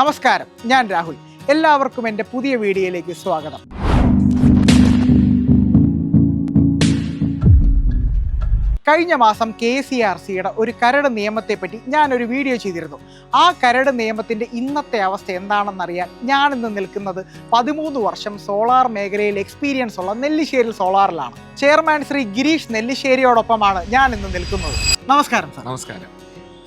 നമസ്കാരം ഞാൻ രാഹുൽ. എല്ലാവർക്കും എന്റെ പുതിയ വീഡിയോയിലേക്ക് സ്വാഗതം. കഴിഞ്ഞ മാസം കെ സി ആർ സിയുടെ ഒരു കരട് നിയമത്തെപ്പറ്റി ഞാനൊരു വീഡിയോ ചെയ്തിരുന്നു. ആ കരട് നിയമത്തിന്റെ ഇന്നത്തെ അവസ്ഥ എന്താണെന്നറിയാൻ ഞാനിന്ന് നിൽക്കുന്നത് പതിമൂന്ന് വർഷം സോളാർ മേഖലയിൽ എക്സ്പീരിയൻസ് ഉള്ള നെല്ലിശ്ശേരി സോളാറിലാണ്. ചെയർമാൻ ശ്രീ ഗിരീഷ് നെല്ലിശ്ശേരിയോടൊപ്പമാണ് ഞാൻ ഇന്ന് നിൽക്കുന്നത്. നമസ്കാരം സാർ. നമസ്കാരം.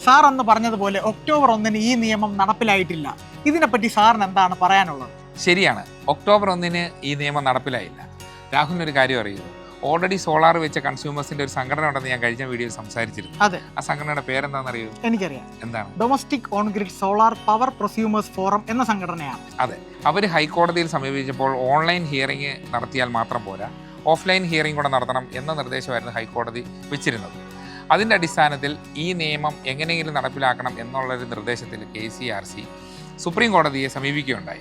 സാർ അന്ന് പറഞ്ഞതുപോലെ ഒക്ടോബർ ഒന്നിന് ഈ നിയമം നടപ്പിലായിട്ടില്ല. ഇതിനെപ്പറ്റി സാറിന് എന്താണ് പറയാനുള്ളത്? ശരിയാണ്. ഒക്ടോബർ ഒന്നിന് ഈ നിയമം നടപ്പിലായില്ല. രാഹുലിന് ഒരു കാര്യം അറിയുമോ? ഓൾറെഡി സോളാർ വെച്ച കൺസ്യൂമേഴ്സിന്റെ ഒരു സംഘടന ഉണ്ടെന്ന് ഞാൻ കഴിഞ്ഞ വീഡിയോയിൽ സംസാരിച്ചിരുന്നു. അതെ. ആ സംഘടനയുടെ പേരെന്താണെന്ന് അറിയൂ എനിക്കറിയാം. എന്താണ്? Domestic on grid solar power prosumers forum എന്ന സംഘടനയാണ്. അതെ. അവർ ഹൈക്കോടതിയിൽ സമീപിച്ചപ്പോൾ ഓൺലൈൻ ഹിയറിംഗ് നടത്തിയാൽ മാത്രം പോരാ. ഓഫ്ലൈൻ ഹിയറിംഗ് കൂടെ നടത്തണം എന്ന നിർദ്ദേശമായിരുന്നു ഹൈക്കോടതി വെച്ചിരുന്നത്. അതിന്റെ അടിസ്ഥാനത്തിൽ ഈ നിയമം എങ്ങനെയെങ്കിലും നടപ്പിലാക്കണം എന്നുള്ളൊരു നിർദ്ദേശത്തിൽ K C R C supreme കോടതിയെ സമീപിക്കുകയുണ്ടായി.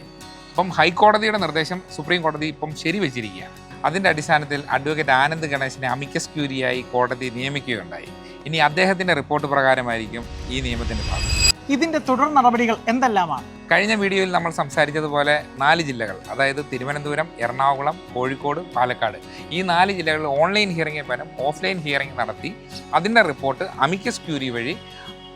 ഇപ്പം ഹൈക്കോടതിയുടെ നിർദ്ദേശം സുപ്രീം കോടതി ഇപ്പം ശരിവെച്ചിരിക്കുകയാണ്. അതിന്റെ അടിസ്ഥാനത്തിൽ അഡ്വക്കേറ്റ് ആനന്ദ് ഗണേശിനെ അമിക്കസ് ക്യൂരിയായി കോടതി നിയമിക്കുകയുണ്ടായി. ഇനി അദ്ദേഹത്തിന്റെ റിപ്പോർട്ട് പ്രകാരമായിരിക്കും ഈ നിയമത്തിന്റെ ഭാഗം. ഇതിന്റെ തുടർ നടപടികൾ എന്തെല്ലാമാണ്? കഴിഞ്ഞ വീഡിയോയിൽ നമ്മൾ സംസാരിച്ചതുപോലെ നാല് ജില്ലകൾ അതായത് തിരുവനന്തപുരം എറണാകുളം കോഴിക്കോട് പാലക്കാട്. ഈ നാല് ജില്ലകളിൽ ഓൺലൈൻ ഹിയറിംഗിന് പകരം ഓഫ്ലൈൻ ഹിയറിംഗ് നടത്തി അതിന്റെ റിപ്പോർട്ട് അമിക്കസ് ക്യൂരി വഴി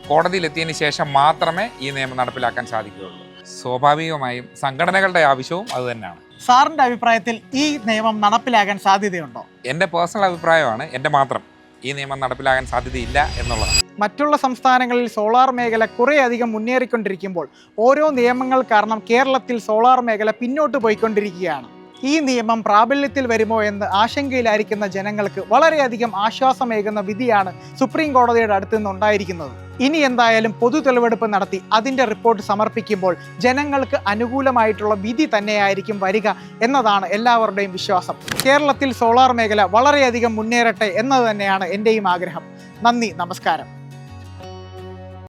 കോടതിയിലെത്തിയതിന് ശേഷം മാത്രമേ ഈ നിയമം നടപ്പിലാക്കാൻ സാധിക്കുകയുള്ളൂ. സ്വാഭാവികമായും സംഘടനകളുടെ ആവശ്യവും അതുതന്നെയാണ് സാറിന്റെ അഭിപ്രായത്തിൽ ഈ നിയമം നടപ്പിലാകാൻ സാധ്യതയുണ്ടോ? എന്റെ പേഴ്സണൽ അഭിപ്രായമാണ് എന്റെ മാത്രം ഈ നിയമം നടപ്പിലാകാൻ സാധ്യതയില്ല എന്നുള്ളതാണ്. മറ്റുള്ള സംസ്ഥാനങ്ങളിൽ സോളാർ മേഖല കുറേയധികം മുന്നേറിക്കൊണ്ടിരിക്കുമ്പോൾ ഓരോ നിയമങ്ങൾ കാരണം കേരളത്തിൽ സോളാർ മേഖല പിന്നോട്ട് പോയിക്കൊണ്ടിരിക്കുകയാണ്. ഈ നിയമം പ്രാബല്യത്തിൽ വരുമോ എന്ന് ആശങ്കയിലായിരിക്കുന്ന ജനങ്ങൾക്ക് വളരെയധികം ആശ്വാസമേകുന്ന വിധിയാണ് സുപ്രീം കോടതിയുടെ അടുത്ത് നിന്നുണ്ടായിരിക്കുന്നത്. ഇനി എന്തായാലും പൊതു തെളിവെടുപ്പ് നടത്തി അതിന്റെ റിപ്പോർട്ട് സമർപ്പിക്കുമ്പോൾ ജനങ്ങൾക്ക് അനുകൂലമായിട്ടുള്ള വിധി തന്നെയായിരിക്കും വരിക എന്നതാണ് എല്ലാവരുടെയും വിശ്വാസം. കേരളത്തിൽ സോളാർ മേഖല വളരെയധികം മുന്നേറട്ടെ എന്നത് തന്നെയാണ് എന്റെയും ആഗ്രഹം. നന്ദി നമസ്കാരം.